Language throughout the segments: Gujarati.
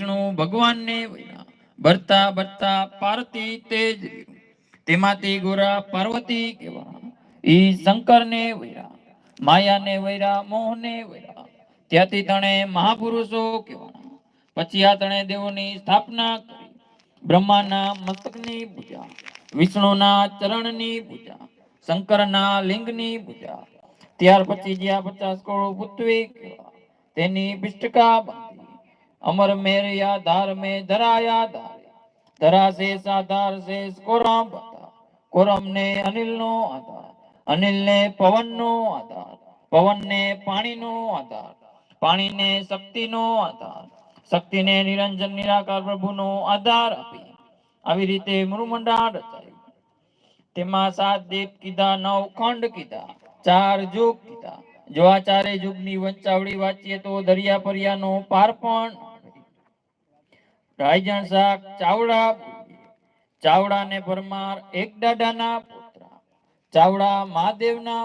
વિષ્ણુ ભગવાનને ભરતા ભરતા પાર્વતી તેજ. તેમાંથી ગોરા પાર્વતી કેવા. ઈ શંકરને વૈરા, માયાને વૈરા, મોહને વૈરા. ત્યાંથી તણે મહાપુરુષો કેવા. પછી આ તણે દેવોની સ્થાપના કરી, બ્રહ્માના મસ્તકની પૂજા, વિષ્ણુના ચરણની પૂજા, શંકરના લિંગની પૂજા. ત્યાર પછી જ્યાં પચાસ કરોડ પૃથ્વી તેની પિષ્ટકા અમર મેરયા ધાર મે ધરાયા ધારે ધરા સે સાધાર સે કોરમ કોરમ ને અનિલ નો આધાર અનિલ ને પવન નો આધાર પવન ને પાણી નો આધાર પાણી ને શક્તિ નો આધાર શક્તિ ને નિરંજન નિરાકાર પ્રભુ નો આધાર આપી। આવી રીતે મૃમંડાળ રચાયું. તેમાં સાત દીપ કીધા, નવ ખંડ કીધા, ચાર જોગ કીધા. જો આ ચારે જુગની વંચાવડી વાંચીએ તો દરિયા પરિયાનો પાર પણ રાયજણ શાક ચાવડા ચાવડા ને પરમાર એક દાદાના પુત્ર ચાવડા મહાદેવના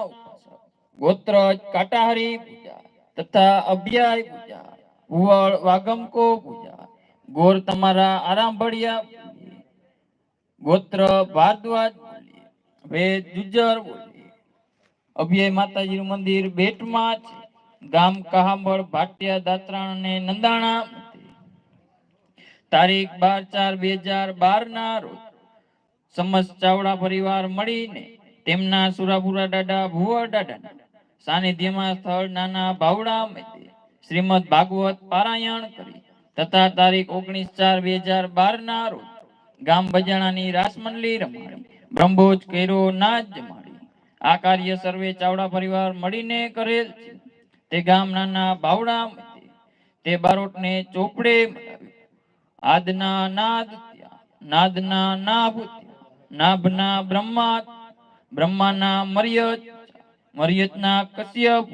ગોત્રજ ગોત્ર કાટાહરી પૂજા તથા અભ્યાય પૂજા. કુવળ વાગમકો પૂજા. ગોર તમારા આરામભળિયા બોલીએ. ગોત્ર ભારદ્વાજ વેદ જુજર અભ્યય માતાજીનું મંદિર બેટમાં ગામ કહાંબળ ભાટિયા, દાત્રાણ અને નંદાણા. તારીખ બાર ચાર બે હજાર બાર ના રોજ સમસ્ત ચાવડા પરિવાર મળીને તેમના સુરાપુરા દાદા, ભુવા દાદા સાનિધ્યમાં સ્થળ નાના ભાવડા મધ્યે શ્રીમદ ભાગવત પારાયણ કરી તથા તારીખ ઓગણીસ ચાર બે હજાર બાર ના રોજ ગામ બજાણાની રાસમંડલી રમાડી બ્રહ્મભોજ કેરો નાચ જમાડી. આ કાર્ય સર્વે ચાવડા પરિવાર મળીને કરેલ છે. તે ગામ નાના ભાવડા તે બારોટને ચોપડે આદના નાદ નાદના નાભ નાભના બ્રહ્મા બ્રહ્માના મર્યત, મર્યતના કશ્યપ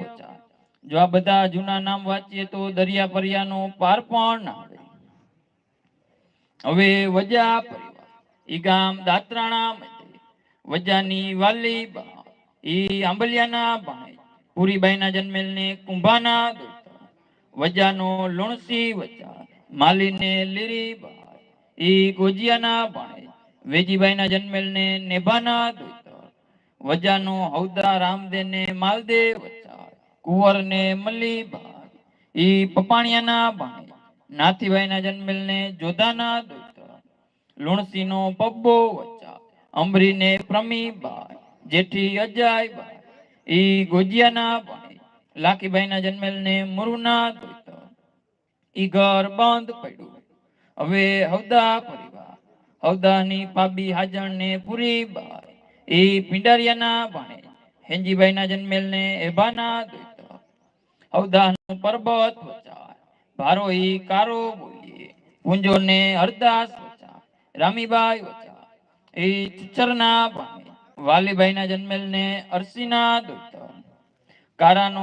જો આ બધા જૂના નામ વાંચીએ તો દરિયા પર્યાનો પાર પણ હવે વજા ઈ ગામ દાત્રાણા વજાની વાલી ઈ આંબલિયાના ભાઈ જન્મેલ ને કુંભાના વજાનો લુણસી વચા માલીને લીરી બાઈ ઈ ગોજિયાના ભાઈ વેજીભાઈના જન્મેલ ને નેભાના દુતર વજાનો હૌદા રામદે ને માલદેવ વચા કુંવર ને મલ્લીભાઈ ઈ પપાણિયાના ભાઈ નાથીભાઈના જન્મેલ ને જોધાના દોસ્ત લુણસીનો પબ્બો વચા અંબરીને પ્રમીબાઈ જેઠી અજાયબાઈ ઈ ગોજિયાના ભાઈ લાખીભાઈના જન્મેલ ને મુરુના ઈ ઘર બંધ પડ્યું. હવે હવદા પરિવાર, હવદાની પાબી હાજણ ને પૂરી બાઈ. ઈ પિંડારિયાના ભાણે હેંજીબાઈના જન્મેલ ને એભાના દોસ્ત હવદાનું પર્વત વચાય, ભારો ઈ કારો બોલીએ. પૂંજો ને હરદાસ વચા રામીબાઈ વચા ઈ ચુચરના ભાણે વાલીબાઈના જન્મેલ ને અરસીના દોસ્ત કારાનો